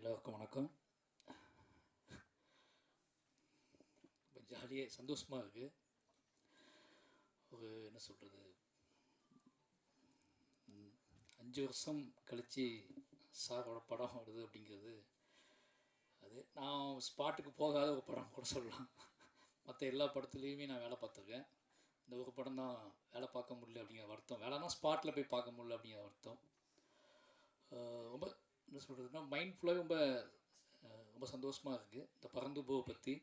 எல்லோருக்கும் வணக்கம். ரொம்ப ஜாலியாக சந்தோஷமாக இருக்குது ஒரு என்ன சொல்கிறது அஞ்சு வருஷம் கழித்து சாரோட படம் வருது அப்படிங்கிறது. அது நான் ஸ்பாட்டுக்கு போகாத ஒரு படம் கூட சொல்லலாம். மற்ற எல்லா படத்துலேயுமே நான் வேலை பார்த்துருக்கேன். இந்த ஒரு படம் தான் வேலை பார்க்க முடியல அப்படிங்கிற வருத்தம். வேலைனா ஸ்பாட்டில் போய் பார்க்க முடியல அப்படிங்கிற வருத்தம். ரொம்ப என்ன சொல்கிறதுனா மைண்ட் ஃபுல்லாகவே ரொம்ப ரொம்ப சந்தோஷமாக இருக்குது இந்த பறந்து போவை பற்றி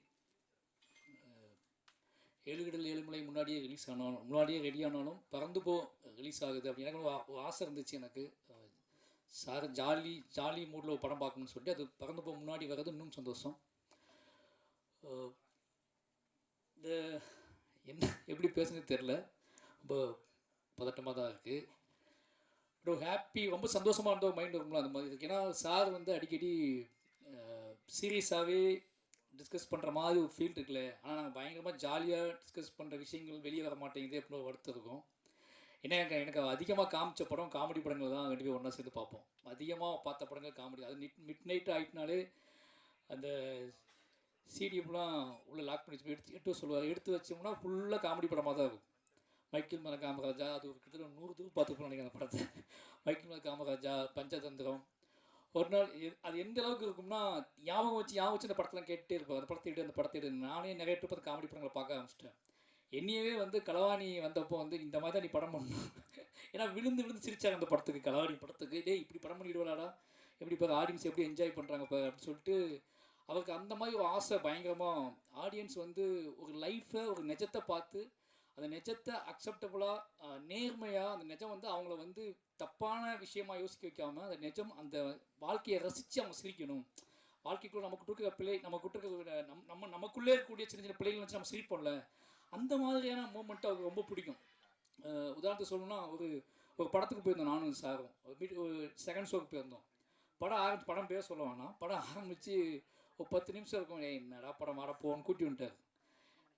ஏழுகடல் ஏழுமலை முன்னாடியே ரிலீஸ் ஆனாலும் முன்னாடியே ரெடி ஆனாலும் பறந்து போ ரிலீஸ் ஆகுது அப்படின்னு எனக்கு ஒரு ஆசை இருந்துச்சு எனக்கு. சார் ஜாலி ஜாலி மூடில் ஒரு படம் பார்க்கணும்னு சொல்லிட்டு அது பறந்து போ முன்னாடி வர்றது இன்னும் சந்தோஷம். இந்த என்ன எப்படி பேசுனது தெரில ரொம்ப பதட்டமாக தான் இருக்குது ஒரு ஹாப்பி ரொம்ப சந்தோஷமாக இருந்த மைண்ட் இருக்கும்ல அந்த மாதிரி. இருக்குது ஏன்னா சார் வந்து அடிக்கடி சீரியஸாகவே டிஸ்கஸ் பண்ணுற மாதிரி ஒரு ஃபீல் இருக்குல்ல. ஆனால் நாங்கள் பயங்கரமாக ஜாலியாக டிஸ்கஸ் பண்ணுற விஷயங்கள் வெளியே வர மாட்டேங்குது அப்படின்னு ஒரு வருத்தம் இருக்கும். ஏன்னா எனக்கு எனக்கு அதிகமாக காமிச்ச படம் காமெடி படங்கள் தான் ரெண்டு பேரும் ஒன்றா சேர்ந்து பார்ப்போம். அதிகமாக பார்த்த படங்கள் காமெடி அது மிட் மிட் நைட் ஆகிட்டுனாலே அந்த சிடிஎம்லாம் உள்ளே லாக் பண்ணி எடுத்து எடுத்து சொல்லுவார். எடுத்து வச்சோம்னா ஃபுல்லாக காமெடி படமாக தான் இருக்கும். மைக்கேல் மலை காமராஜா அது ஒரு கிட்டத்தட்ட நூறு தூரம் பார்த்துருப்போம் நினைக்கிறேன் அந்த படத்தை. மைக்கேல் மலை காமராஜா பஞ்சதந்திரம். ஒரு நாள் எ- அது எந்த அளவுக்கு இருக்கும்னா ஞாபகம் வச்சு ஞாபகம் வச்சு அந்த படத்தெல்லாம் கேட்டுட்டே இருப்பேன் அந்த படத்தை எடு அந்த படத்தை எடு நானே நிறைய ட்ரிப் அந்த காமெடி படங்களை பார்க்க ஆரம்பிச்சிட்டேன். என்னையவே வந்து களவாணி வந்தப்போ வந்து இந்த மாதிரி தான் நீ படம் பண்ணணும். ஏன்னா விழுந்து விழுந்து சிரிச்சாங்க அந்த படத்துக்கு களவாணி படத்துக்கு. டேய் இப்படி படம் பண்ணிடுவாடா எப்படி இப்போ ஆடியன்ஸ் எப்படி என்ஜாய் பண்ணுறாங்க இப்போ அப்படின்னு சொல்லிட்டு அவருக்கு அந்த மாதிரி ஒரு ஆசை பயங்கரமாக ஆடியன்ஸ் வந்து ஒரு லைஃப்பை ஒரு நிஜத்தை பார்த்து அந்த நிஜத்தை அக்செப்டபுளாக நேர்மையாக அந்த நிஜம் வந்து அவங்கள வந்து தப்பான விஷயமா யோசிக்க வைக்காமல் அந்த நிஜம் அந்த வாழ்க்கையை ரசித்து அவங்க சிரிக்கணும். வாழ்க்கைக்குள்ள நமக்கு கொடுக்குற பிள்ளை நம்ம இருக்கிற நம் நம்ம நமக்குள்ளே இருக்கக்கூடிய சின்ன சின்ன பிள்ளைகள் வச்சு நம்ம சிரிப்போம்ல? அந்த மாதிரியான மூமெண்ட் அவருக்கு ரொம்ப பிடிக்கும். உதாரணத்துக்கு சொல்லணும்னா ஒரு ஒரு படத்துக்கு போயிருந்தோம் நானும் சாரும். ஒரு ஒரு செகண்ட் ஷோக்கு போயிருந்தோம். படம் ஆரம்பிச்சு படம் பேர் சொல்ல வேணாம். படம் ஆரம்பித்து ஒரு பத்து நிமிஷம் இருக்கும். ஏய் என்னடா படம் வர போன்னு கூட்டி வந்துட்டார்.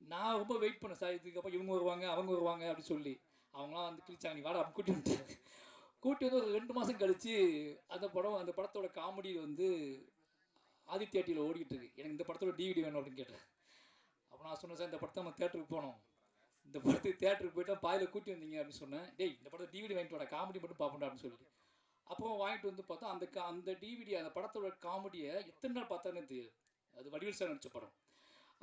நான் ரொம்ப வெயிட் பண்ணேன் சார் இதுக்கப்புறம் இவங்க வருவாங்க அவங்க வருவாங்க அப்படின்னு சொல்லி. அவங்களாம் வந்து கிழிச்சாங்க நீ வாடா கூட்டி வந்துட்டாங்க கூட்டி வந்து ஒரு ரெண்டு மாதம் கழித்து அந்த படம் அந்த படத்தோட காமெடி வந்து ஆதித்யா டிவியில் ஓடிக்கிட்டு இருக்கு. எனக்கு இந்த படத்தோட டிவிடி வேணும் அப்படின்னு கேட்டேன். அப்போ நான் சொன்னேன் சார் இந்த படத்தை நம்ம தேட்டருக்கு போனோம் இந்த படத்துக்கு தேட்டருக்கு போயிட்டா பாதியில் கூட்டி வந்தீங்க. அப்படின்னு சொன்னேன். டேய் இந்த படத்தை டிவிடி வாங்கிட்டு வாடா காமெடி மட்டும் பார்ப்போம் அப்படின்னு சொல்லிட்டு அப்புறம் வாங்கிட்டு வந்து பார்த்தா அந்த அந்த டிவிடி அந்த படத்தோட காமெடியை எத்தனை நாள் பார்த்தானே தெரியாது. அது வடிவில் சார் நடித்த படம்.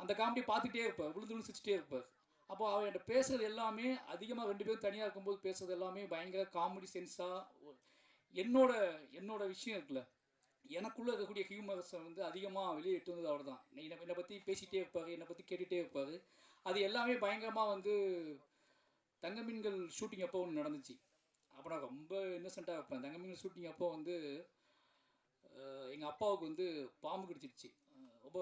அந்த காமெடி பார்த்துட்டே இருப்பார் விழுந்து விழுந்து சிரிச்சிட்டே இருப்பார். அப்போ அவர் என்கிட்ட பேசுறது எல்லாமே அதிகமாக ரெண்டு பேரும் தனியாக இருக்கும்போது பேசுறது எல்லாமே பயங்கர காமெடி சென்ஸாக என்னோட என்னோட விஷயம் இருக்குல்ல. எனக்குள்ளே இருக்கக்கூடிய ஹியூமர்ஸை வந்து அதிகமாக வெளியே எட்டு வந்தது அவர் தான் என்னை என்னை பற்றி பேசிகிட்டே இருப்பார் என்னை பற்றி கேட்டுகிட்டே இருப்பார். அது எல்லாமே பயங்கரமாக வந்து தங்கமீன்கள் ஷூட்டிங் அப்போ ஒன்று நடந்துச்சு. அப்போ நான் ரொம்ப இன்னசென்ட்டாக இருப்பேன். தங்கமீன்கள் ஷூட்டிங் அப்போ வந்து எங்கள் அப்பாவுக்கு வந்து பாம்பு கடிச்சிருச்சு ரொம்ப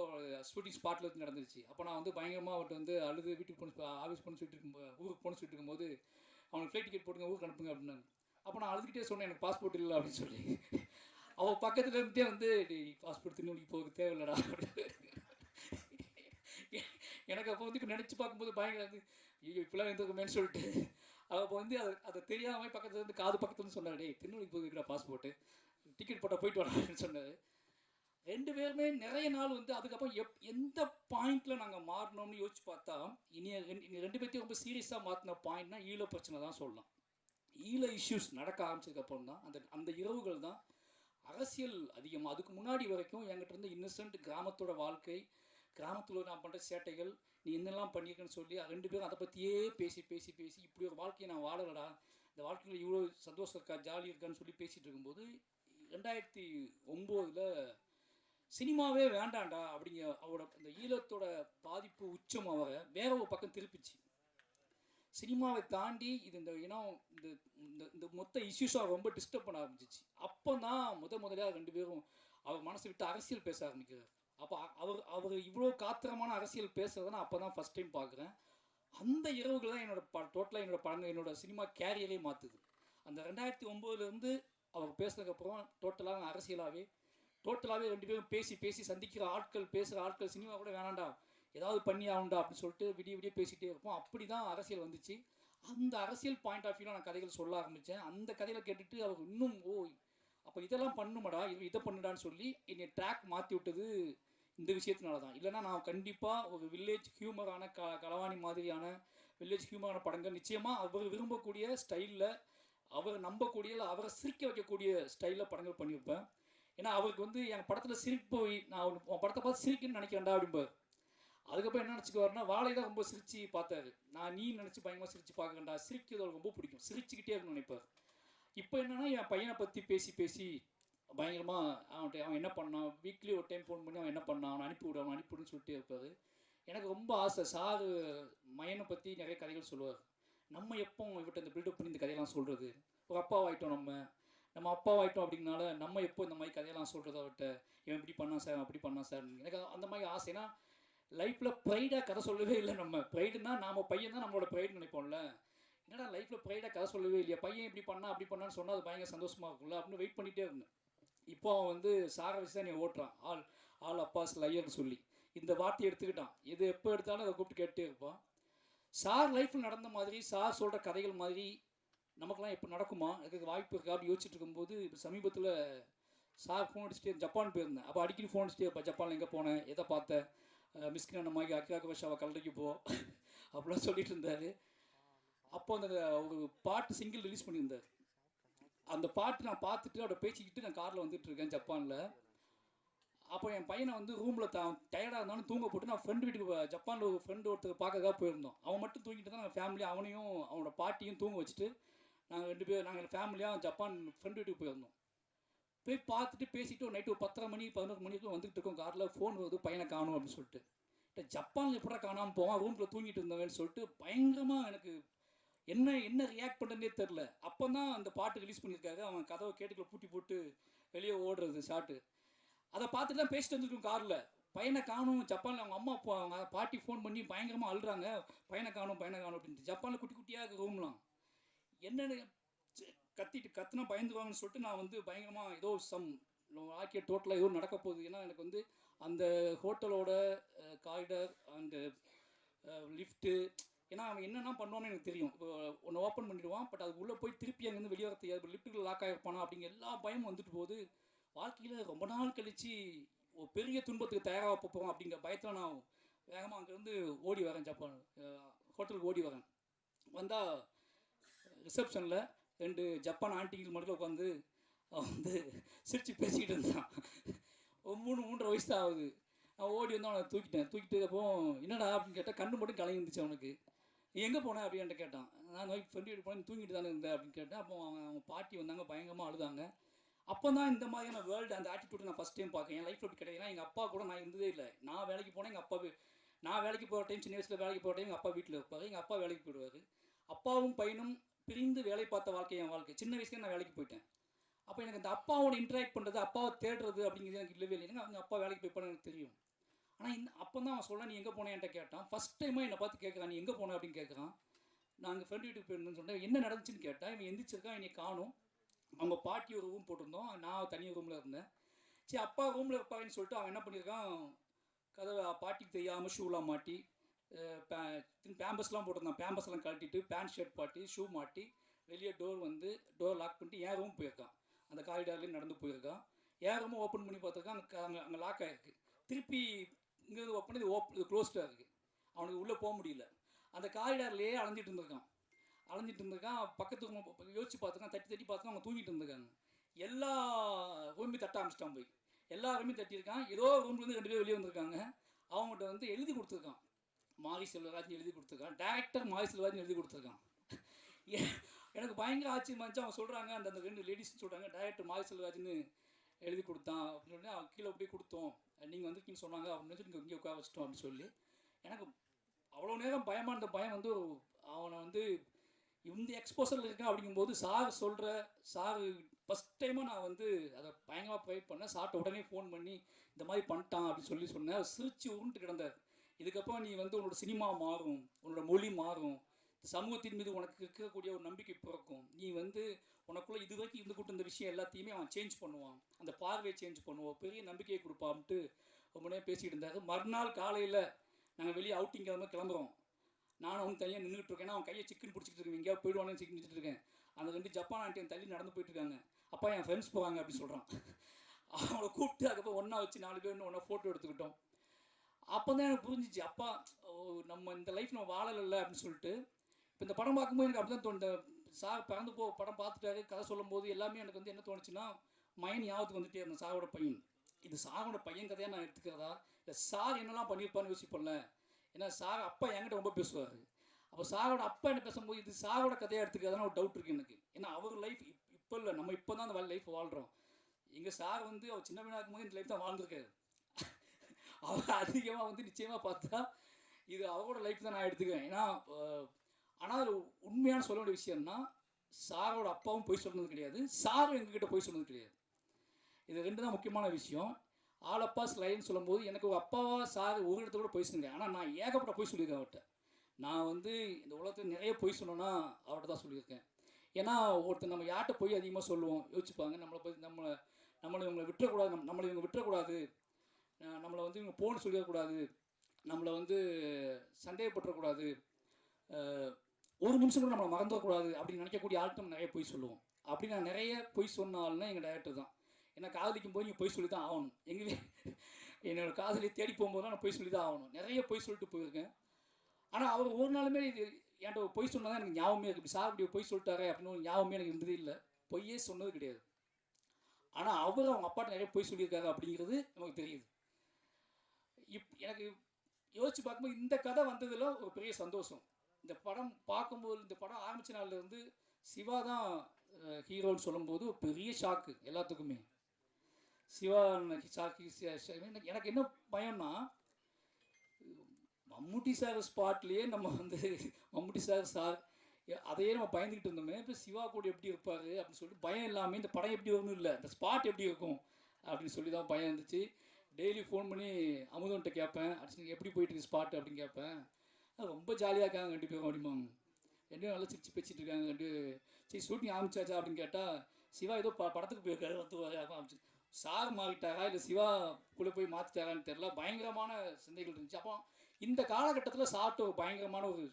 ஷூட்டிங் ஸ்பாட்டில் வந்து நடந்துருச்சு. அப்போ நான் வந்து பயங்கரமாக அவர்கிட்ட வந்து அழுது வீட்டுக்கு போன ஆஃபீஸ் போன சொல்லிட்டு இருக்கும்போது ஊருக்கு போன சொல்லிட்டு இருக்கும்போது அவனுக்கு ஃப்ளைட் டிக்கெட் போட்டுங்க ஊருக்கு அனுப்புங்க அப்படின்னாங்க அப்போ நான் அழுதுகிட்டே சொன்னேன் எனக்கு பாஸ்போர்ட் இல்லை அப்படின்னு சொல்லி. அவள் பக்கத்தில் இருந்துட்டே வந்து பாஸ்போர்ட் திருநெல்வேலிக்கு போக தேவையில்லடா எனக்கு அப்போ வந்து நினச்சி பார்க்கும்போது பயங்கர வந்து ஐயோ இப்பெல்லாம் இருந்திருக்குமேன்னு சொல்லிட்டு. அப்போ வந்து அதை அதை தெரியாமல் பக்கத்தில் இருந்து காது பக்கத்துலன்னு சொன்னார் டேய் திருநெல்வேலிக்கு பாஸ்போர்ட்டு டிக்கெட் போட்டால் போயிட்டு வரேன் சொன்னார். ரெண்டு பேருமே நிறைய நாள் வந்து அதுக்கப்புறம் எப் எந்த பாயிண்ட்டில் நாங்கள் மாறினோம்னு யோசிச்சு பார்த்தா இனி ரெண்டு இனி ரெண்டு பேர்த்தையும் ரொம்ப சீரியஸாக மாற்றின பாயிண்ட்னா ஈழ பிரச்சனை தான் சொல்லலாம். ஈழ இஷ்யூஸ் நடக்க ஆரம்பிச்சதுக்கப்புறம் தான் அந்த அந்த இரவுகள் தான் அரசியல் அதிகமாக அதுக்கு முன்னாடி வரைக்கும் என்கிட்ட இருந்து இன்னசென்ட் கிராமத்தோட வாழ்க்கை கிராமத்தில் நான் பண்ணுற சேட்டைகள் நீ என்னெல்லாம் பண்ணியிருக்கேன்னு சொல்லி ரெண்டு பேரும் அதை பற்றியே பேசி பேசி பேசி இப்படி ஒரு வாழ்க்கையை நான் வாழலடா இந்த வாழ்க்கையில் இவ்வளோ சந்தோஷம் இருக்கா ஜாலி இருக்கான்னு சொல்லி பேசிகிட்டு இருக்கும்போது ரெண்டாயிரத்தி ஒம்போதில் சினிமாவே வேண்டாம்டா அப்படிங்க அவரோட அந்த ஈழத்தோட பாதிப்பு உச்சம் அவரை வேற ஒரு பக்கம் திருப்பிச்சு. சினிமாவை தாண்டி இது இந்த இனம் இந்த இந்த இந்த மொத்த இஷ்யூஸாக ரொம்ப டிஸ்டர்ப் பண்ண ஆரம்பிச்சிச்சு. அப்போ தான் முத முதலாக ரெண்டு பேரும் அவர் மனசை விட்டு அரசியல் பேச ஆரம்பிக்கிறார். அப்போ அவர் அவர் இவ்வளோ காத்திரமான அரசியல் பேசுகிறத நான் அப்போ தான் ஃபஸ்ட் டைம் பார்க்குறேன் அந்த இரவுகள் தான் என்னோட ப டோட்டலாக என்னோட படங்கள் என்னோட சினிமா கேரியரே மாற்றுது அந்த ரெண்டாயிரத்தி ஒம்போதுலேருந்து அவர் பேசுனதுக்கப்புறம் டோட்டலாக அரசியலாகவே டோட்டலாகவே ரெண்டு பேரும் பேசி பேசி சந்திக்கிற ஆட்கள் பேசுகிற ஆட்கள் சினிமா கூட வேணாண்டா. ஏதாவது பண்ணி ஆகுண்டா அப்படின்னு சொல்லிட்டு விடிய விடிய பேசிகிட்டே இருப்போம். அப்படி தான் அரசியல் வந்துச்சு. அந்த அரசியல் பாயிண்ட் ஆஃப் வியூவில் நான் கதைகள் சொல்ல ஆரம்பித்தேன் அந்த கதைகளை கேட்டுட்டு அவர் இன்னும் ஓ அப்போ இதெல்லாம் பண்ணுமடா இது இதை பண்ணுடான்னு சொல்லி என்னை ட்ராக் மாற்றி விட்டது இந்த விஷயத்தினால தான். இல்லைன்னா நான் கண்டிப்பாக ஒரு வில்லேஜ் ஹியூமரான க களவாணி மாதிரியான வில்லேஜ் ஹியூமரான படங்கள் நிச்சயமாக அவர் விரும்பக்கூடிய ஸ்டைலில் அவர் நம்பக்கூடிய இல்லை அவரை சிரிக்க வைக்கக்கூடிய ஸ்டைலில் படங்கள் பண்ணியிருப்பேன். ஏன்னா அவளுக்கு வந்து என் படத்தில் சிரிப்பு நான் உன் படத்தை பார்த்து சிரிக்கணும்னு வேண்டாம் அப்படிம்பார். அதுக்கப்புறம் என்ன நினச்சிக்குவாருன்னா வாழை தான் ரொம்ப சிரித்து பார்த்தாரு. நான் நீ நினச்சி பயங்கரமாக சிரிச்சு வேண்டாம் சிரிக்கிறது ரொம்ப பிடிக்கும். சிரிச்சுக்கிட்டே இருக்குன்னு நினைப்பார். இப்போ என்னென்னா என் பையனை பற்றி பேசி பேசி பயங்கரமாக அவன்கிட்ட அவன் என்ன பண்ணான்? வீக்லி ஒரு டைம் ஃபோன் பண்ணி அவன் என்ன பண்ணான்? அவனை அனுப்பி விடு அவனை அனுப்பி சொல்லிட்டே இருப்பார். எனக்கு ரொம்ப ஆசை. சார் மயனை பற்றி நிறைய கதைகள் சொல்லுவார். நம்ம எப்போ இவர்கிட்ட இந்த பில்டப் பண்ணி இந்த கதையெல்லாம் சொல்கிறது ஒரு அப்பாவாயிட்டோம் நம்ம. நம்ம அப்பாவாயிட்டோம் அப்படிங்கனால நம்ம எப்போ இந்த மாதிரி கதையெல்லாம் சொல்கிறத அவர்கிட்ட இவன் இப்படி பண்ணான் சார் அவன் அப்படி பண்ணான் சார் எனக்கு அந்த மாதிரி ஆசை. ஏன்னா லைஃப்பில் ப்ரைடாக கதை சொல்லவே இல்லை நம்ம. ப்ரைடுனா நாம் பையன் தான் நம்மளோட ப்ரைட் நினைப்போம்ல. என்னடா லைஃப்பில் ப்ரைடாக கதை சொல்லவே இல்லையா? பையன் இப்படி பண்ணா அப்படி பண்ணான்னு சொன்னால் அது பயங்கர சந்தோஷமாக இருக்கும்ல அப்படின்னு வெயிட் பண்ணிகிட்டே இருந்தேன். இப்போ அவன் வந்து சாரை வச்சு தான் நீ ஓட்டுறான். ஆள் ஆள் அப்பாஸ் லையர்னு சொல்லி. இந்த வார்த்தையை எடுத்துக்கிட்டான். எது எப்போ எடுத்தாலும் அதை கூப்பிட்டு கேட்டே இருப்பான். சார் லைஃப்பில் நடந்த மாதிரி சார் சொல்கிற கதைகள் மாதிரி நமக்கெல்லாம் எப்போ நடக்குமா? எனக்கு வாய்ப்பு இருக்கா? அப்படி யோசிச்சுட்டு இருக்கும்போது இப்போ சமீபத்தில் சார் ஃபோன் அடிச்சுட்டே ஜப்பான் போயிருந்தேன். அப்போ அடிக்கடி ஃபோன் அடிச்சுட்டே இப்போ ஜப்பானில் எங்கே போனேன் எதை பார்த்தேன் மிஸ்கின் மாதிரி அக்கிராக வருஷாவை கல்லறைக்கு போ. அப்படிலாம் சொல்லிட்டு இருந்தார். அப்போ அந்த ஒரு பாட்டு சிங்கிள் ரிலீஸ் பண்ணியிருந்தார். அந்த பாட்டு நான் பார்த்துட்டு அவட பேசிக்கிட்டு நான் காரில் வந்துட்டு இருக்கேன் ஜப்பானில். அப்போ என் பையனை வந்து ரூமில் தான் டயர்டாக இருந்தாலும் தூங்க போட்டு நான் ஃப்ரெண்டு வீட்டுக்கு ஜப்பானில் ஒரு ஃப்ரெண்டு ஒருத்தர் பார்க்கறதா போயிருந்தோம். அவன் மட்டும் தூங்கிட்டு தான் நான் ஃபேமிலி அவனையும் அவனோட பாட்டியும் தூங்க வச்சுட்டு நாங்கள் ரெண்டு பேர் நாங்கள் ஃபேமிலியாக ஜப்பான் ஃப்ரெண்டு வீட்டுக்கு போயிருந்தோம். போய் பார்த்துட்டு பேசிட்டு ஒரு நைட்டு ஒரு பத்தரை மணி பதினோரு மணிக்கு வந்துகிட்டு இருக்கோம். காரில் ஃபோன் வருது பையனை காணும் அப்படின்னு சொல்லிட்டு. இல்லை ஜப்பானில் எப்படா காணாமல் போவான்? ரூமில் தூங்கிட்டு இருந்தவன்னு சொல்லிட்டு பயங்கரமாக எனக்கு என்ன என்ன ரியாக்ட் பண்ணுறதுனே தெரில அப்போ தான் அந்த பாட்டு ரிலீஸ் பண்ணியிருக்காரு. அவன் கதவை கேட்டுக்குள்ள பூட்டி போட்டு வெளியே ஓடுறது ஷாட்டு அதை பார்த்துட்டு தான் பேசிட்டு வந்துருக்கோம் காரில். பையனை காணும் ஜப்பானில் அவங்க அம்மா அப்பா அவங்க பாட்டி ஃபோன் பண்ணி பயங்கரமாக அழுறாங்க. பையனை காணும் பையனை காணும் அப்படின்ட்டு. ஜப்பானில் குட்டி குட்டியாக இருக்கு ரூம்லாம் என்னென்ன கத்திட்டு கத்துனா பயந்துவாங்கன்னு சொல்லிட்டு நான் வந்து பயங்கரமாக ஏதோ சம் ஆக்கிய டோட்டலாக ஏதோ நடக்க போகுது. ஏன்னா எனக்கு வந்து அந்த ஹோட்டலோட காரிடர் அந்த லிஃப்ட்டு ஏன்னா அவன் என்னென்ன பண்ணுவான்னு எனக்கு தெரியும். இப்போ ஒன்று ஓப்பன் பண்ணிடுவான் பட் அது உள்ளே போய் திருப்பி அங்கேருந்து வெளியே வர தெரியாது. லிஃப்ட்டுக்குள்ள லாக் ஆகிருப்பானா அப்படிங்கிற எல்லா பயமும் வந்துட்டு போகுது. வாழ்க்கையில் ரொம்ப நாள் கழித்து ஒரு பெரிய துன்பத்துக்கு தயாராக போகிறோம் அப்படிங்கிற பயத்தில் நான் வேகமாக அங்கேருந்து ஓடி வரேன் ஜப்பான் ஹோட்டலுக்கு ஓடி வரேன். வந்தால் ரிசப்ஷனில் ரெண்டு ஜப்பான் ஆண்டிகள் மட்டும் உட்காந்து அவன் வந்து சிரித்து பேசிக்கிட்டு இருந்தான். ஒரு மூணு மூன்றரை வயசு தான் ஆகுது நான் ஓடி வந்து அவனை தூக்கிட்டேன். தூக்கிட்டு அப்போ என்னடா? அப்படின்னு கேட்டால் கண்ணு மட்டும் கலங்கி இருந்துச்சு அவனுக்கு. எங்கே போனேன் அப்படின்னு கேட்டான். நான் நோய் ஃப்ரெண்டு வீட்டு போனேன். தூங்கிட்டு தானே இருந்தேன் அப்படின்னு கேட்டேன் அப்போ அவங்க அவங்க பாட்டி வந்தாங்க. பயங்கரமாக அழுதாங்க. அப்போ தான் இந்த மாதிரியான வேர்ல்டு அந்த ஆட்டிடியூட் நான் ஃபஸ்ட் டைம் பார்க்கேன். என் லைஃப்பில் அப்படி கிடையாது எங்கள் அப்பா கூட நான் இருந்ததே இல்லை. நான் வேலைக்கு போனேன் எங்கள் அப்பா நான் வேலைக்கு போகிற டைம் சின்ன வயசில் வேலைக்கு போகிற டைம் எங்கள் அப்பா வீட்டில் இருப்பார். எங்கள் அப்பா வேலைக்கு போயிடுவார். அப்பாவும் பையனும் பிரிந்து வேலை பார்த்த வாழ்க்கை என் வாழ்க்கை. சின்ன வயசுல நான் வேலைக்கு போயிட்டேன். அப்போ எனக்கு அந்த அப்பாவோட இன்ட்ராக்ட் பண்ணுறது அப்பாவை தேடுறது அப்படிங்கிறது எனக்கு இல்லவே இல்லை. அவங்க அப்பா வேலைக்கு போய்ப்பான்னு எனக்கு தெரியும். ஆனால் இந்த அப்போ தான் அவன் சொல்ல நீ எங்கே போனேன்ட்ட கேட்டான். ஃபஸ்ட் டைமாக என்னை பார்த்து கேட்குறான் நீ எங்கே போன? அப்படின்னு கேட்குறான் நாங்கள் ஃப்ரெண்ட் வீட்டுக்கு போயிருந்தோம்னு சொன்னேன். என்ன நடந்துச்சுன்னு கேட்டேன் இவன் எந்திரிச்சிருக்கான் என்னை காணும். அவங்க பாட்டி ஒரு ரூம் போட்டிருந்தோம். நான் தனியாக ரூமில் இருந்தேன். சரி அப்பா ரூமில் இருப்பாங்கன்னு சொல்லிட்டு அவன் என்ன பண்ணியிருக்கான்? கதவை பாட்டிக்கு தெரியாமல் ஷூலாம் மாட்டி பேம்பஸ்லாம் போட்டிருந்தான். பேம்பஸ்லாம் கழட்டிட்டு பேண்ட் ஷர்ட் பாட்டி ஷூ மாட்டி வெளியே டோர் வந்து டோர் லாக் பண்ணிட்டு என் ரூம் போயிருக்கான். அந்த காரிடார்லேயும் நடந்து போயிருக்கான். என் ரூமும் ஓப்பன் பண்ணி பார்த்துருக்கான். அங்கே அங்கே அங்கே லாக் ஆகிருக்கு திருப்பி இங்கேருந்து ஓப்பன் இது ஓப் இது க்ளோஸ்டாக இருக்குது அவனுக்கு உள்ளே போக முடியல. அந்த காரிடார்லேயே அலைஞ்சிட்டு இருந்திருக்கான். அலைஞ்சிட்டு இருந்திருக்கான். பக்கத்து யோசிச்சு பார்த்துருக்கான். தட்டி தட்டி பார்த்துக்கான் அவங்க தூங்கிட்டு இருந்திருக்காங்க. எல்லா ரூமையும் தட்ட ஆரம்பிச்சிட்டான் போய். எல்லா ரூமையும் தட்டியிருக்கான். ஏதோ ரூம்லேருந்து ரெண்டு பேர் வெளியே வந்திருக்காங்க. அவங்ககிட்ட வந்து எழுதி கொடுத்துருக்கான். மாரி செல்வராஜ் எழுதி கொடுத்துருக்கான். டேரக்டர் மாரி செல்வராஜ் எழுதி கொடுத்துருக்கான். எனக்கு பயங்கர ஆச்சரியமா இருந்துச்சு. அவங்க சொல்கிறாங்க அந்த அந்த ரெண்டு லேடிஸ் சொல்கிறாங்க டேரக்டர் மாரி செல்வராஜ்னு எழுதி கொடுத்தான் அப்படின்னு அவன் கீழே போய் கொடுத்தோம். நீங்கள் வந்திருக்கீங்கன்னு சொன்னாங்க அப்படின்னு சொல்லி இங்கே உட்கார வச்சிட்டோம் அப்படின்னு சொல்லி. எனக்கு அவ்வளோ நேரம் பயமாக இருந்த பயம் வந்து அவனை வந்து இந்த எக்ஸ்போசரில் இருக்கேன் அப்படிங்கும்போது சார் சொல்கிற சார் ஃபஸ்ட் டைமாக நான் வந்து அதை பயங்கரமாக ப்ரைட் பண்ணேன். சார்ட்ட உடனே ஃபோன் பண்ணி இந்த மாதிரி பண்ணிட்டான் அப்படின்னு சொல்லி சொன்னேன். சிரிச்சு உருண்டு கிடந்தார். இதுக்கப்புறம் நீ வந்து உன்னோட சினிமா மாறும் உன்னோட மொழி மாறும். சமூகத்தின் மீது உனக்கு இருக்கக்கூடிய ஒரு நம்பிக்கை பிறக்கும். நீ வந்து உனக்குள்ளே இது வரைக்கும் இருந்து கூட்ட இந்த விஷயம் எல்லாத்தையுமே அவன் சேஞ்ச் பண்ணுவான். அந்த பார்வையை சேஞ்ச் பண்ணுவான். பெரிய நம்பிக்கையை கொடுப்பான்ட்டு ரொம்ப நேரம் பேசிக்கிட்டு இருந்தாரு. மறுநாள் காலையில் நாங்கள் வெளியே அவுட்டிங் கிளம்ப கிளம்புறோம். நானும் அவன் தனியாக நின்றுட்டு இருக்கேன். அவன் கையை சிக்கன் பிடிச்சிட்டு இருக்கேன். எங்கேயாவது போயிடுவானு சிக்கன் இருக்கேன். அந்த ரெண்டு ஜப்பான் ஆண்டியன் தள்ளி நடந்து போயிட்டு இருக்காங்க. அப்பா என் ஃப்ரெண்ட்ஸ் போவாங்க அப்படின்னு சொல்கிறான் அவங்கள கூப்பிட்டு அதுக்கப்புறம் ஒன்றா வச்சு நாலு பேர் ஒன்றா ஃபோட்டோ எடுத்துக்கிட்டோம். அப்போ தான் எனக்கு புரிஞ்சிச்சு. அப்பா ஓ, நம்ம இந்த லைஃப் நம்ம வாழலைல்ல அப்படின்னு சொல்லிட்டு இப்போ இந்த படம் பார்க்கும்போது எனக்கு அப்படி தான் தோணுது. சார் பிறந்து போ படம் பார்த்துட்டாரு கதை சொல்லும்போது எல்லாமே எனக்கு வந்து என்ன தோணுச்சுன்னா மயன் ஞாபகத்துக்கு வந்துட்டே இருந்தேன் சாரோட பையன். இது சாரோட பையன் கதையாக நான் எடுத்துக்கிறதா? இல்லை சார் என்னெல்லாம் பண்ணியிருப்பான்னு யோசிப்போம்ல. ஏன்னா சார் அப்பா என்கிட்ட ரொம்ப பேசுவார். அப்போ சாரோட அப்பா என்ன பேசும்போது இது சாரோட கதையாக எடுத்துக்கிறதான ஒரு டவுட் இருக்குது எனக்கு. ஏன்னா அவர் லைஃப் இப்போ இல்லை நம்ம இப்போ தான் அந்த லைஃப் வாழ்கிறோம் எங்கள் சார் வந்து அவர் சின்ன பையனாக இருக்கும்போது இந்த லைஃப் தான் வாழ்ந்துருக்காரு. அவள் அதிகமாக வந்து நிச்சயமாக பார்த்தா இது அவளோட லைஃப் தான் நான் எடுத்துக்குவேன். ஏன்னா ஆனால் அதில் உண்மையான சொல்ல வேண்டிய விஷயம்னா சாரோட அப்பாவும் போய் சொன்னது கிடையாது. சாரும் எங்ககிட்ட போய் சொன்னது கிடையாது. இது ரெண்டு தான் முக்கியமான விஷயம். ஆளப்பா ஸ்லைன்னு சொல்லும்போது எனக்கு ஒரு அப்பாவா சார் ஒரு இடத்துல கூட போய் சொன்னேன் ஆனால் நான் ஏகப்பட்ட போய் சொல்லியிருக்கேன் அவர்கிட்ட. நான் வந்து இந்த உலகத்தில் நிறைய பொய் சொன்னேன்னா அவர்கிட்ட தான் சொல்லியிருக்கேன். ஏன்னா ஒருத்தர் நம்ம யார்கிட்ட போய் அதிகமாக சொல்லுவோம் யோசிச்சுப்பாங்க. நம்மளை போய் நம்மளை நம்மளை இவங்களை விட்டுறக்கூடாது நம்ம நம்மளை இவங்க விட்டுறக்கூடாது. நம்மளை வந்து இவங்க போன்னு சொல்லிடக்கூடாது. நம்மளை வந்து சந்தேகப்பட்டுறக்கூடாது ஒரு நிமிஷம் கூட நம்மளை மறந்துடக்கூடாது அப்படின்னு நினைக்கக்கூடிய ஆட்டம் நிறைய பொய் சொல்லுவோம். அப்படி நான் நிறைய பொய் சொன்ன எங்கள் டேரக்டர் தான். ஏன்னா காதலிக்கும் போது நீங்கள் பொய் சொல்லி தான் ஆகணும் எங்கள் என்னோட காதலி தேடி போகும்போது நான் பொய் சொல்லி தான் ஆகணும். நிறைய பொய் சொல்லிட்டு போயிருக்கேன். ஆனால் அவர் ஒரு நாளுமே இது என்கிட்ட பொய் சொன்னதான் எனக்கு ஞாபகமே இருக்கு. சார் இப்படி பொய் சொல்லிட்டாரே அப்படின்னு ஒரு ஞாபகமே எனக்கு இருந்ததே இல்லை. பொய்யே சொன்னது கிடையாது. ஆனால் அவர் அவங்க அப்பாட்ட நிறைய பொய் சொல்லியிருக்காரு அப்படிங்கிறது நமக்கு தெரியுது. இப் எனக்கு யோசிச்சு பார்க்கும்போது இந்த கதை வந்ததில் ஒரு பெரிய சந்தோஷம். இந்த படம் பார்க்கும்போது இந்த படம் ஆரம்பித்த நாள்லேருந்து சிவா தான் ஹீரோன்னு சொல்லும்போது ஒரு பெரிய ஷாக்கு எல்லாத்துக்குமே. சிவா ஷாக்கு எனக்கு என்ன பயம்னா மம்முட்டி சார் ஸ்பாட்லேயே நம்ம வந்து மம்முட்டி சார் சார் அதையே நம்ம பயந்துக்கிட்டு இருந்தோமே இப்போ சிவா கூட எப்படி இருப்பார் அப்படின்னு சொல்லிட்டு பயம் இல்லாமல் இந்த படம் எப்படி வரும்னு இல்லை இந்த ஸ்பாட் எப்படி இருக்கும் அப்படின்னு சொல்லி தான் பயம் இருந்துச்சு. டெய்லி ஃபோன் பண்ணி அமுதன்ட்ட கேட்பேன் அடிச்சு எப்படி போயிட்டு இருக்கு ஸ்பாட் அப்படின்னு கேட்பேன். ரொம்ப ஜாலியாக இருக்காங்க ரெண்டு பேரும் அப்படிம்பாங்க. ரெண்டு நல்லா சிரிச்சு பேசிட்டு இருக்காங்க ரெண்டு சரி ஷூட்டிங் ஆரம்பிச்சாச்சா? அப்படின்னு கேட்டால் சிவா ஏதோ ப படத்துக்கு போயிருக்காரு வந்து ஆரம்பிச்சு சார் மாறிட்டாரா? இல்லை சிவா குள்ளே போய் மாற்றிட்டாரான்னு தெரில பயங்கரமான சிந்தைகள் இருந்துச்சு. அப்போ இந்த காலகட்டத்தில் சாப்பிட்ட ஒரு பயங்கரமான ஒரு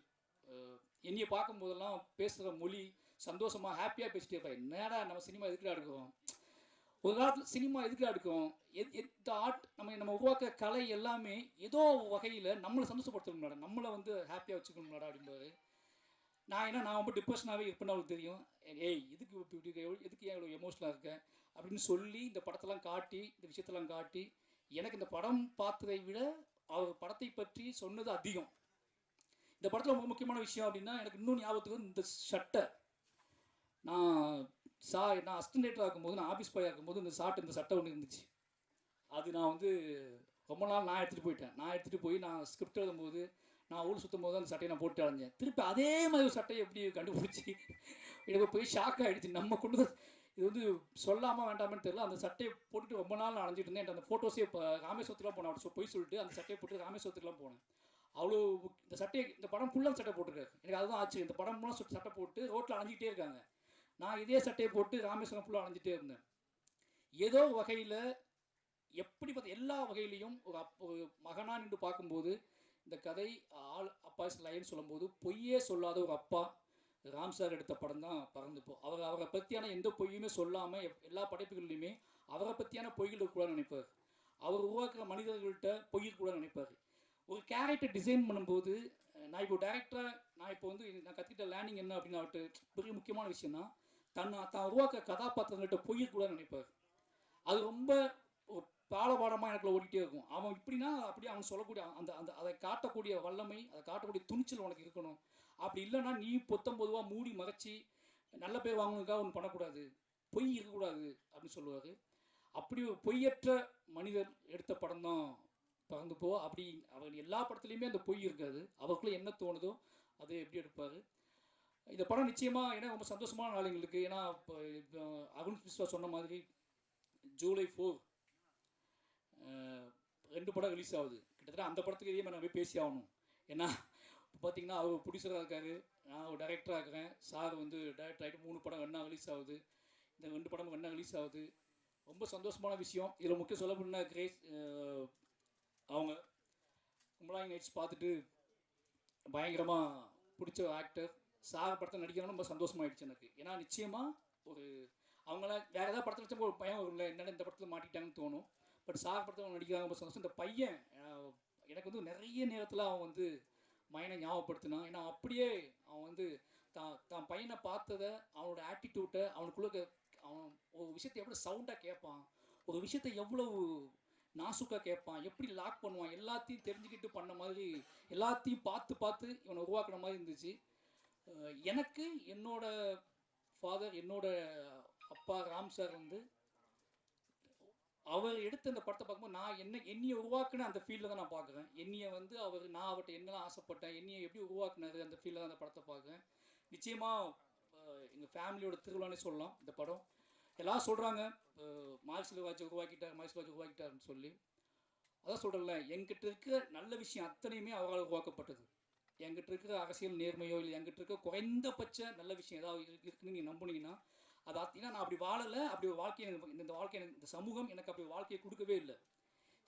என்னையை பார்க்கும்போதெல்லாம் பேசுகிற மொழி சந்தோஷமாக ஹாப்பியாக பேசிட்டே இருப்பேன் என்னடா நம்ம சினிமா எதுக்குடா எடுக்கிறோம்? ஒரு காலத்தில் சினிமா எதுக்கு எடுக்கிறோம் எத் எந்த ஆர்ட் நம்ம நம்ம உருவாக்க கலை எல்லாமே ஏதோ வகையில் நம்மளை சந்தோஷப்படுத்தணும் மேடம் நம்மளை வந்து ஹாப்பியாக வச்சுக்கணும் மேடம் அப்படிம்பாரு நான் என்ன நான் ரொம்ப டிப்ரெஷனாகவே இருப்பேன்னு அவளுக்கு தெரியும். ஏய் இதுக்கு இப்படி இப்படி எதுக்கு ஏன் இவ்வளோ எமோஷனலாக இருக்கேன் அப்படின்னு சொல்லி இந்த படத்தெல்லாம் காட்டி இந்த விஷயத்தெல்லாம் காட்டி எனக்கு இந்த படம் பார்த்ததை விட அவர் படத்தை பற்றி சொன்னது அதிகம். இந்த படத்தில் ரொம்ப முக்கியமான விஷயம் அப்படின்னா எனக்கு இன்னும் ஞாபகத்துக்கு இந்த ஷட்டர் நான் சா நான் அஸ்டன்டேட்டர் ஆகும்போது நான் ஆஃபீஸ் பாய் ஆகும்போது இந்த சாட்டை இந்த சட்டை ஒன்று இருந்துச்சு. அது நான் வந்து ரொம்ப நாள் நான் எடுத்துகிட்டு போயிட்டேன். நான் எடுத்துகிட்டு போய் நான் ஸ்கிரிப்ட் எழுதும்போது நான் ஊர் சுற்றும் போது அந்த சட்டையை நான் போட்டு அலைஞ்சேன். திருப்பி அதே மாதிரி ஒரு சட்டையை எப்படி கண்டுபிடிச்சி எனக்கு போய் ஷாக் ஆகிடுச்சு நம்ம கொண்டு இது வந்து சொல்லாமல் வேண்டாமன்னு தெரியல. அந்த சட்டையை போட்டுட்டு ரொம்ப நாள் நான் அலைஞ்சிட்டு இருந்தேன். அந்த ஃபோட்டோஸே இப்போ ராமேஸ்வரத்துக்குலாம் போனேன். அவர் சொ- போய் சொல்லிட்டு அந்த சட்டையை போட்டு ராமேஸ்வரத்துக்குலாம் போனேன். அவ்வளோ இந்த சட்டையை இந்த படம் ஃபுல்லாக சட்டை போட்டிருக்காரு. எனக்கு அதுதான் ஆச்சு இந்த படம் ஃபுல்லாக சட்டை போட்டு ரோட்டில் அணைஞ்சிக்கிட்டே இருக்காங்க. நான் இதே சட்டையை போட்டு ராமேஸ்வரம் ஃபுல்லாக அலைஞ்சிட்டே இருந்தேன். ஏதோ வகையில் எப்படி பார்த்த எல்லா வகையிலையும் ஒரு அப் ஒரு நின்று பார்க்கும்போது இந்த கதை ஆள் அப்பா லைன் சொல்லும்போது பொய்யே சொல்லாத ஒரு அப்பா ராம் சார் எடுத்த படம் தான் பறந்து போ அவர் அவரை பற்றியான எந்த பொய்யுமே சொல்லாமல் எல்லா படைப்புகள்லையுமே அவரை பற்றியான பொய்கள் இருக்கக்கூடாது நினைப்பார். அவர் உருவாக்குற மனிதர்கள்ட்ட பொய் கூட நினைப்பார். ஒரு கேரக்டர் டிசைன் பண்ணும்போது நான் இப்போ டேரக்டராக நான் இப்போ வந்து நான் கற்றுக்கிட்ட லேர்னிங் என்ன அப்படின்னு அவர்கிட்ட பெரிய முக்கியமான விஷயம்னா தன்னை தான் உருவாக்க கதாபாத்திரங்கள்ட்ட பொய் நினைப்பார். அது ரொம்ப பாலபாடமாக எனக்குள்ள ஓடிட்டே இருக்கும். அவன் இப்படின்னா அப்படி அவன் சொல்லக்கூடிய அந்த அந்த அதை காட்டக்கூடிய வல்லமை அதை காட்டக்கூடிய துணிச்சல் உனக்கு இருக்கணும். அப்படி இல்லைன்னா நீ பொத்தம் பொதுவாக மூடி மறைச்சி நல்ல பேர் வாங்கணுக்காக ஒன்று பண்ணக்கூடாது. பொய் இருக்கக்கூடாது அப்படின்னு சொல்லுவார். அப்படி ஒரு பொய்யற்ற மனிதர் எடுத்த படம் தான் பறந்து போ அப்படி அவர் எல்லா படத்துலையுமே அந்த பொய் இருக்காது. அவருக்குள்ளே என்ன தோணுதோ அதை எப்படி எடுப்பார்? இந்த படம் நிச்சயமாக ஏன்னா ரொம்ப சந்தோஷமான நாள் எங்களுக்கு. ஏன்னா இப்போ அருண் விஸ்வா சொன்ன மாதிரி ஜூலை ஃபோர் ரெண்டு படம் ரிலீஸ் ஆகுது. கிட்டத்தட்ட அந்த படத்துக்கு இதே மாதிரி நான் போய் பேசி ஆகணும். ஏன்னா இப்போ பார்த்தீங்கன்னா அவர் ப்ரொடியூசராக இருக்காரு நான் ஒரு டைரக்டராக இருக்கிறேன். சார் வந்து டைரக்டர் ஆகிட்டு மூணு படம் வேணா ரிலீஸ் ஆகுது. இந்த ரெண்டு படம் வேணா ரிலீஸ் ஆகுது. ரொம்ப சந்தோஷமான விஷயம். இதில் முக்கிய சொல்ல முடியுன்னா கிரேஸ் அவங்க கும்பலாங்கி நைட்ஸ் பார்த்துட்டு பயங்கரமாக பிடிச்ச ஆக்டர் சாக படத்தில் நடிக்கணும்னு ரொம்ப சந்தோஷமாயிடுச்சு எனக்கு. ஏன்னா நிச்சயமாக ஒரு அவங்கள வேறு ஏதாவது படத்தில் வச்சா ஒரு பயம் வரும்ல என்னென்ன இந்த படத்தில் மாட்டிட்டாங்கன்னு தோணும். பட் சாக படத்தில் அவங்க நடிக்கிறாங்க ரொம்ப சந்தோஷம். இந்த பையன் எனக்கு வந்து நிறைய நேரத்தில் அவன் வந்து மையனை ஞாபகப்படுத்தினான் ஏன்னா அப்படியே அவன் வந்து தான் தான் பையனை பார்த்ததை அவனோட ஆட்டிடியூட்டை அவனுக்குள்ளே அவன் ஒரு விஷயத்தை எவ்வளோ சவுண்டாக கேட்பான் ஒரு விஷயத்தை எவ்வளவு நாசுக்காக கேட்பான் எப்படி லாக் பண்ணுவான் எல்லாத்தையும் தெரிஞ்சுக்கிட்டு பண்ண மாதிரி எல்லாத்தையும் பார்த்து பார்த்து இவனை உருவாக்குன மாதிரி இருந்துச்சு. எனக்கு என்னோட ஃபாதர் என்னோட அப்பா ராம் சார் வந்து அவர் எடுத்த அந்த படத்தை பார்க்கும்போது நான் என்ன என்னையை உருவாக்குன அந்த ஃபீல்டில் தான் நான் பார்க்குறேன். என்னைய வந்து அவர் நான் அவர்கிட்ட என்னெல்லாம் ஆசைப்பட்டேன் என்னைய எப்படி உருவாக்குனாரு அந்த ஃபீல்டில் தான் அந்த படத்தை பார்க்குறேன். நிச்சயமாக எங்கள் ஃபேமிலியோட திருவிழானே சொல்லலாம் இந்த படம். எல்லாம் சொல்கிறாங்க மார்க்சில் உருவாக்கிட்டார் மார்க்சில் உருவாக்கிட்டாருன்னு சொல்லி. அதான் சொல்கிறேன்ல என்கிட்ட இருக்கிற நல்ல விஷயம் அத்தனையுமே அவரால் உருவாக்கப்பட்டது. இருக்கிற அரசியல் நேர்மையோ இல்லை என்கிட்ட இருக்க குறைந்தபட்ச நல்ல விஷயம் ஏதாவது இருக்குன்னு நீங்கள் நம்புனீங்கன்னா அது பார்த்தீங்கன்னா ஏன்னா நான் அப்படி வாழலை அப்படி ஒரு வாழ்க்கை எனக்கு இந்த- வாழ்க்கை எனக்கு இந்த சமூகம் எனக்கு அப்படி வாழ்க்கையை கொடுக்கவே இல்லை.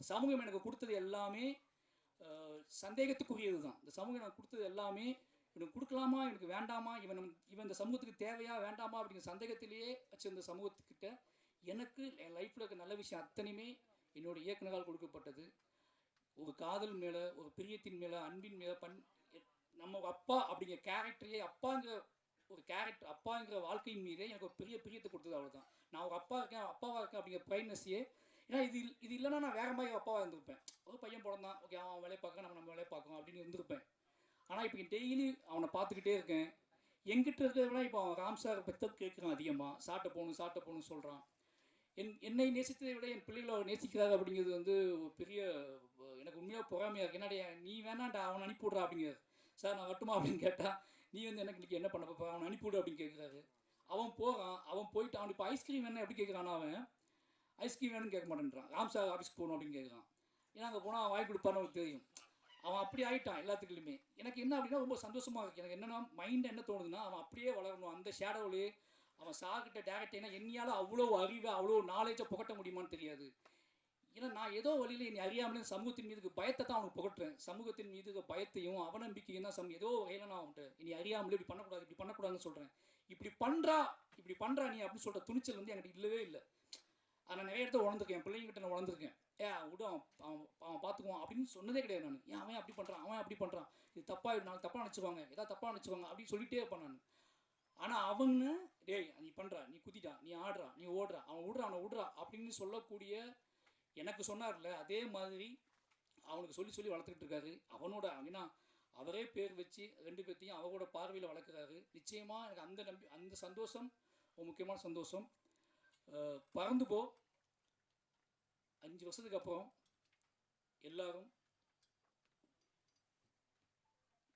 சமூகம் எனக்கு கொடுத்தது எல்லாமே சந்தேகத்துக்குரியது தான் இந்த சமூகம் எனக்கு கொடுத்தது எல்லாமே இவனுக்கு கொடுக்கலாமா இவனுக்கு வேண்டாமா இவன் இவன் இந்த சமூகத்துக்கு தேவையா வேண்டாமா அப்படிங்கிற சந்தேகத்திலேயே வச்சிருந்த சமூகத்துக்கிட்ட எனக்கு என் லைஃப்பில் இருக்க நல்ல விஷயம் அத்தனையுமே என்னோட இயக்குனரால் கொடுக்கப்பட்டது. ஒரு காதல் மேலே ஒரு பிரியத்தின் மேலே அன்பின் மேலே பண் நம்ம அப்பா அப்படிங்கிற கேரக்டரையே அப்பாங்கிற ஒரு கேரக்டர் அப்பாங்கிற வாழ்க்கையின் மீதே எனக்கு ஒரு பெரிய பிரியத்தை கொடுத்தது அவ்வளோதான் நான் ஒரு அப்பா இருக்கேன் அப்பாவாக இருக்கேன் அப்படிங்கிற ப்ரைட்னஸையே ஏன்னா இது இது இல்லைன்னா நான் வேற மாதிரி அப்பாவாக இருந்திருப்பேன். ஒரு பையன் பிறந்தான் ஓகே அவன் வேலையை பார்க்க நம்ம நம்ம வேலையை பார்க்கணும் அப்படின்னு இருந்திருப்பேன். ஆனால் இப்போ டெய்லி அவனை பார்த்துக்கிட்டே இருக்கேன். எங்கிட்ட இருக்கிறத விட இப்போ அவன் ராம் சார் பற்றி கேட்குறான் அதிகமாக சாட்டை போகணும் சாட்டை போகணும்னு சொல்கிறான் என் என்னை நேசித்ததை விட என் பிள்ளைகளை அவர் நேசிக்கிறார் அப்படிங்கிறது வந்து ஒரு பெரிய எனக்கு உண்மையாக பொறாமையாக இருக்கு. என்னடா நீ வேணாண்டா அவனை அனுப்பி விட்றா சார் நான் வரட்டுமா? அப்படின்னு கேட்டால் நீ வந்து எனக்கு இன்றைக்கி என்ன பண்ண போற? அவனை அனுப்பிவிடு அப்படின்னு கேட்குறாரு அவன் போகிறான் அவன் போயிட்டு அவன் இப்போ ஐஸ்கிரீம் வேணும் எப்படி கேட்குறான் அவன் ஐஸ்கிரீம் வேணும்னு கேட்க மாட்டேன்றான். ராம் சார் ஆஃபீஸ்க்கு போகணும் அப்படின்னு கேட்குறான் ஏன்னா அங்கே போனால் அவன் வாங்கி கொடுப்பான்னு அவனுக்கு தெரியும். அவன் அப்படி ஆயிட்டான் எல்லாத்துக்குலையுமே எனக்கு என்ன அப்படின்னா ரொம்ப சந்தோஷமாக இருக்குது எனக்கு என்னென்னா மைண்ட் என்ன தோணுதுன்னா அவன் அப்படியே வளரணும். அந்த ஷேடோவிலே அவன் சார்கிட்ட டேரக்ட் ஏன்னா என்னையால அவ்வளோ அறிவை அவ்வளோ நாலேஜை புகட்ட முடியுமான்னு தெரியாது. ஏன்னா நான் ஏதோ வழியில் என்னை அறியாமலே சமூகத்தின் மீது பயத்தை தான் அவனுக்கு புகட்டுறேன். சமூகத்தின் மீது பயத்தையும் அவநம்பிக்கையும் தான் சம் ஏதோ வகையில் நான் அவன்ட்டு இனி அறியாமலே இப்படி பண்ணக்கூடாது இப்படி பண்ணக்கூடாதுன்னு சொல்கிறேன் இப்படி பண்ணுறா இப்படி பண்ணுறா நீ அப்படின்னு சொல்கிற துணிச்சல் வந்து என்கிட்ட இல்லவே இல்லை. அதை நான் நிறைய இடத்துல உணர்ந்துருக்கேன். என் பிள்ளைங்கிட்ட நான் உணர்ந்துருக்கேன். ஏ விட அவன் அவன் பார்த்துக்குவான் அப்படின்னு சொன்னதே கிடையாது நான். ஏன் அவன் அப்படி பண்ணுறான் அவன் அப்படி பண்ணுறான் இது தப்பாக நாளைக்கு தப்பாக நினச்சிக்குவாங்க. ஏதாவது தப்பாக நினச்சிக்குவாங்க அப்படின்னு சொல்லிட்டே இருப்பான் நான். ஆனால் அவங்க டேய் நீ பண்ணுறா நீ குதிட்டா நீ ஆடுறா நீ ஓடுறா அவன் விடுறா அவனை விடுறா அப்படின்னு சொல்லக்கூடிய எனக்கு சொன்னார்ல அதே மாதிரி அவனுக்கு சொல்லி சொல்லி வளர்த்துக்கிட்டு இருக்காரு அவனோட ஏன்னா அவரே பேர் வச்சு ரெண்டு பேர்த்தையும் அவரோட பார்வையில் வளர்க்குறாரு. நிச்சயமாக எனக்கு அந்த நம்பி அந்த சந்தோஷம் ஒரு முக்கியமான சந்தோஷம். பறந்து போ. அஞ்சு வருஷத்துக்கு அப்புறம் எல்லாரும்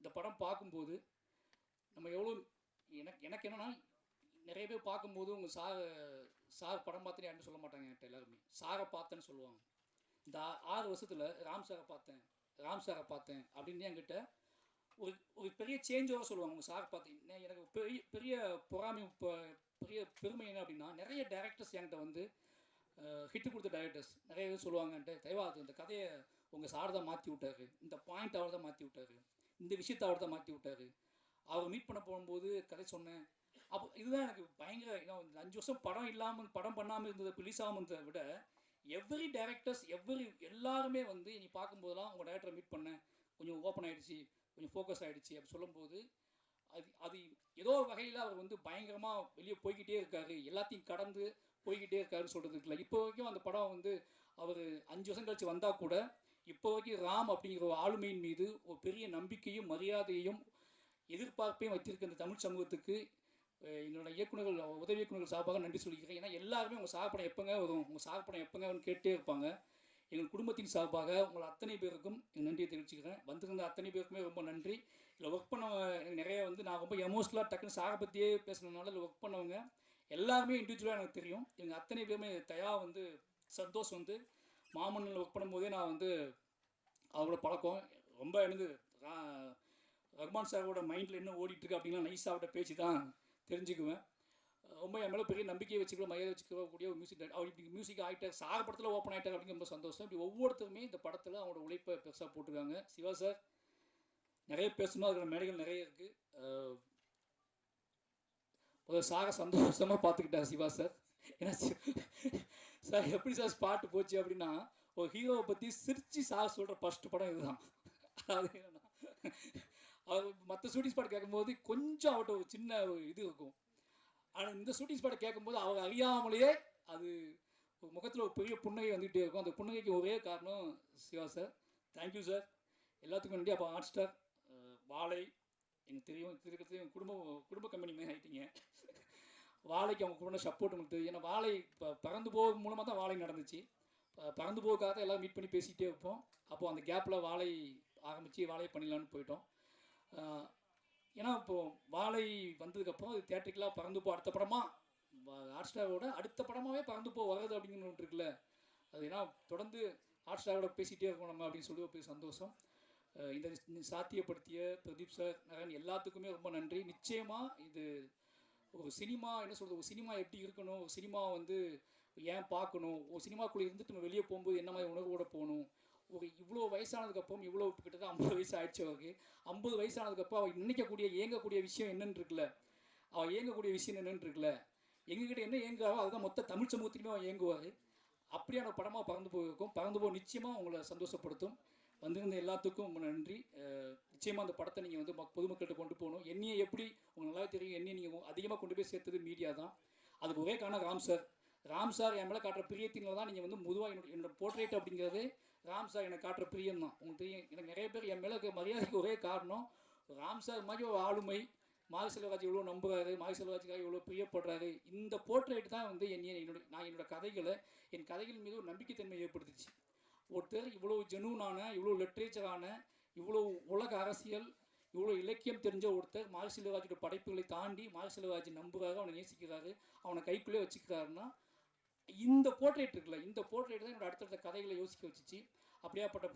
இந்த படம் பார்க்கும்போது நம்ம எவ்வளோ எனக்கு எனக்கு என்னன்னா நிறைய பேர் பார்க்கும்போது உங்கள் சார் சார் படம் பார்த்தேன்னு சொல்ல மாட்டாங்க என்கிட்ட எல்லாருமே. சாரை பார்த்தேன்னு சொல்லுவாங்க. இந்த ஆறு வருஷத்தில் ராம் சாரை பார்த்தேன் ராம் சாரை பார்த்தேன் அப்படின்னு என்கிட்ட ஒரு ஒரு பெரிய சேஞ்சோட சொல்லுவாங்க. உங்கள் சார் பார்த்தீங்கன்னா எனக்கு பெரிய பெரிய பொறாமை பெரிய பெருமை என்ன அப்படின்னா நிறைய டேரக்டர்ஸ் என்கிட்ட வந்து ஹிட்டு கொடுத்த டைரக்டர்ஸ் நிறைய பேர் சொல்லுவாங்கன்ட்டு தயவா அது இந்த கதையை உங்கள் சார் தான் மாற்றி விட்டாரு. இந்த பாயிண்ட் அவர் தான் மாற்றி விட்டாரு. இந்த விஷயத்தை அவர் தான் மாற்றி விட்டாரு. அவர் மீட் பண்ண போகும்போது கதை சொன்னேன். அப்போ இதுதான் எனக்கு பயங்கர ஏன்னா அஞ்சு வருஷம் படம் இல்லாமல் படம் பண்ணாமல் இருந்தது ரிலீஸ் ஆகாமல் இருந்ததை விட எவ்ரி டேரக்டர்ஸ் எவ்ரி எல்லாருமே வந்து நீ பார்க்கும்போதெல்லாம் உங்கள் டேரக்டரை மீட் பண்ணேன் கொஞ்சம் ஓப்பன் ஆகிடுச்சி கொஞ்சம் ஃபோக்கஸ் ஆகிடுச்சி அப்படி சொல்லும்போது அது அது ஏதோ ஒரு வகையில் அவர் வந்து பயங்கரமாக வெளியே போய்கிட்டே இருக்காரு. எல்லாத்தையும் கடந்து போய்கிட்டே இருக்காருன்னு சொல்கிறதுக்கு இல்லை இப்போ வரைக்கும் அந்த படம் வந்து அவர் அஞ்சு வருஷம் கழிச்சு வந்தால் கூட இப்போ வரைக்கும் ராம் அப்படிங்கிற ஒரு ஆளுமையின் மீது ஒரு பெரிய நம்பிக்கையும் மரியாதையும் எதிர்பார்ப்பையும் வச்சிருக்க இந்த தமிழ் சமூகத்துக்கு என்னோட இயக்குனர்கள் உதவி இயக்குனர்கள் சார்பாக நன்றி சொல்லிக்கிறேன். ஏன்னா எல்லாருமே உங்கள் சாகப்படம் எப்போங்க வரும் உங்கள் சாகப்படம் எப்போங்கன்னு கேட்டே இருப்பாங்க. எங்கள் குடும்பத்தின் சார்பாக உங்கள் அத்தனை பேருக்கும் என் நன்றியை தெரிவிச்சுக்கிறேன். வந்திருந்த அத்தனை பேருக்குமே ரொம்ப நன்றி. இதில் ஒர்க் பண்ண நிறைய வந்து நான் ரொம்ப எமோஷ்னலாக டக்குன்னு சாரை பற்றியே பேசுனதுனால இதில் ஒர்க் பண்ணவங்க எல்லாருமே இண்டிவிஜுவலாக எனக்கு தெரியும். எங்கள் அத்தனை பேருமே தயா வந்து சந்தோஷ் வந்து மாமன்னில் ஒர்க் பண்ணும்போதே நான் வந்து அவரோட பழக்கம். ரொம்ப எனக்கு ரா- ரஹ்மான் சாரோட மைண்டில் என்ன ஓடிட்டுருக்கு இருக்கு நைஸ் நைஸாவோட பேச்சு தான் தெரிஞ்சுக்குவேன். ரொம்ப என் மேலே பெரிய நம்பிக்கையை வச்சுக்கிற மரியாதை வச்சுக்கக்கூடிய ஒரு மியூசிக் அவர் இப்படி மியூசிக் ஆகிட்டார் சாக படத்தில் ஓப்பன் ஆகிட்டார் அப்படிங்கிற ரொம்ப சந்தோஷம். இப்படி ஒவ்வொருத்தருமே இந்த படத்தில் அவங்களோட உழைப்பை பெருசாக போட்டிருக்காங்க. சிவா சார் நிறைய பேசணும்? அதில் மேடைகள் நிறைய இருக்குது ஒரு சாக சந்தோஷமாக பார்த்துக்கிட்டார் சிவா சார் ஏன்னா சார் எப்படி சார் ஸ்பாட்டு போச்சு அப்படின்னா ஒரு ஹீரோவை பற்றி சிரிச்சு சார் சொல்கிற ஃபஸ்ட்டு படம் இதுதான். அது என்னன்னா அவர் மற்ற ஷூட்டிங் ஸ்பாட் கேட்கும்போது கொஞ்சம் அவட்ட ஒரு சின்ன ஒரு இது இருக்கும். ஆனால் இந்த ஷூட்டிங் ஸ்பாட்டை கேட்கும்போது அவர் அறியாமலேயே அது ஒரு முகத்தில் ஒரு பெரிய புன்னகை வந்துகிட்டே இருக்கும். அந்த புன்னகைக்கு ஒரே காரணம் சிவா சார். தேங்க்யூ சார் எல்லாத்துக்கும் நன்றி. அப்போ ஹாட் ஸ்டார் வாழை எனக்கு தெரியும் திருக்கத்தையும் குடும்ப குடும்ப கம்பெனி மாதிரி ஆகிட்டீங்க வாழைக்கு அவங்க கூட சப்போர்ட் உங்களுக்கு தெரியும். ஏன்னா வாழை இப்போ பறந்து போக மூலமாக தான் வாழை நடந்துச்சு. பறந்து போகாத தான் எல்லாம் மீட் பண்ணி பேசிக்கிட்டே இருப்போம். அப்போது அந்த கேப்பில் வாழை ஆரம்பித்து வாழையை பண்ணிடலான்னு போயிட்டோம். ஏன்னா இப்போது வாழை வந்ததுக்கப்புறம் அது தேட்டருக்கெலாம் பறந்து போ அடுத்த படமாக ஹாட் ஸ்டாரோட அடுத்த படமாகவே பறந்து போ வர்றது அப்படிங்கிற ஒன்று இருக்குல்ல? அது ஏன்னா தொடர்ந்து ஹாட் ஸ்டாரோட பேசிகிட்டே இருக்கோம் நம்ம அப்படின்னு சொல்லி ஒரு சந்தோஷம். இந்த சாத்தியப்படுத்திய பிரதீப் சார் நரன் எல்லாத்துக்குமே ரொம்ப நன்றி. நிச்சயமாக இது ஒரு சினிமா என்ன சொல்கிறது ஒரு சினிமா எப்படி இருக்கணும்? ஒரு சினிமா வந்து ஏன் பார்க்கணும்? ஒரு சினிமாக்குள்ளே இருந்துட்டு நம்ம வெளியே போகும்போது என்ன மாதிரி உணர்வோட போகணும்? ஒரு இவ்வளோ வயசானதுக்கப்புறம் இவ்வளோ கிட்டத்தட்ட ஐம்பது வயசு ஆயிடுச்சு அவருக்கு ஐம்பது வயசானதுக்கப்புறம் அவள் நினைக்கக்கூடிய ஏங்கக்கூடிய விஷயம் என்னன்னு இருக்குல்ல? அவள் ஏங்கக்கூடிய விஷயம் என்னன்னு இருக்குல்ல? எங்ககிட்ட என்ன ஏங்குறாவோ அதுதான் மொத்த தமிழ் சமூகத்துக்குமே அவன் ஏங்குவார் அப்படியான படமாக பறந்து போயிருக்கும். பறந்து போக நிச்சயமாக உங்களை சந்தோஷப்படுத்தும். வந்திருந்த எல்லாத்துக்கும் ரொம்ப நன்றி. நிச்சயமாக அந்த படத்தை நீங்கள் வந்து பொதுமக்கள்கிட்ட கொண்டு போகணும். என்னையை எப்படி உங்களுக்கு நல்லா தெரியும் என்னையை நீங்கள் அதிகமாக கொண்டு போய் சேர்த்தது மீடியா தான். அதுக்கு ஒரே காரணம் ராம் சார். ராம் சார் என் மேலே காட்டுற பிரியத்தினால தான் நீங்கள் வந்து முதுவாக என்னோட என்னோட போர்ட்ரேட் அப்படிங்கிறது ராம் சார் எனக்கு காட்டுற பிரியம் தான் உங்களுக்கு தெரியும் எனக்கு நிறைய பேர் என் மேலே இருக்க மரியாதைக்கு ஒரே காரணம் ராம் சார் மாதிரி ஒரு ஆளுமை மாரி செல்வராஜ் இவ்வளோ நம்புகிறாரு மாரி செல்வராஜுக்காக இவ்வளோ பிரியப்படுறாரு இந்த போர்ட்ரேட் தான் வந்து என்னைய என்னோட நான் என்னோட கதைகளை என் கதைகள் மீது ஒரு நம்பிக்கைத்தன்மை ஏற்படுத்துச்சு. ஒருத்தர் இவ்வளோ ஜெனூனான இவ்வளோ லிட்ரேச்சரான இவ்வளோ உலக அரசியல் இவ்வளோ இலக்கியம் தெரிஞ்ச ஒருத்தர் மாரி செல்வராஜோட படைப்புகளை தாண்டி மாரி செல்வராஜ் நம்புகிறாரு அவனை நேசிக்கிறாரு அவனை கைக்குள்ளே வச்சுக்கிறாருன்னா இந்த போர்ட்ரேட் இருக்குல்ல இந்த போர்ட்ரேட் தான் என்னோட அடுத்தடுத்த கதைகளை யோசிக்க வச்சுச்சு. அப்படியாப்பட்ட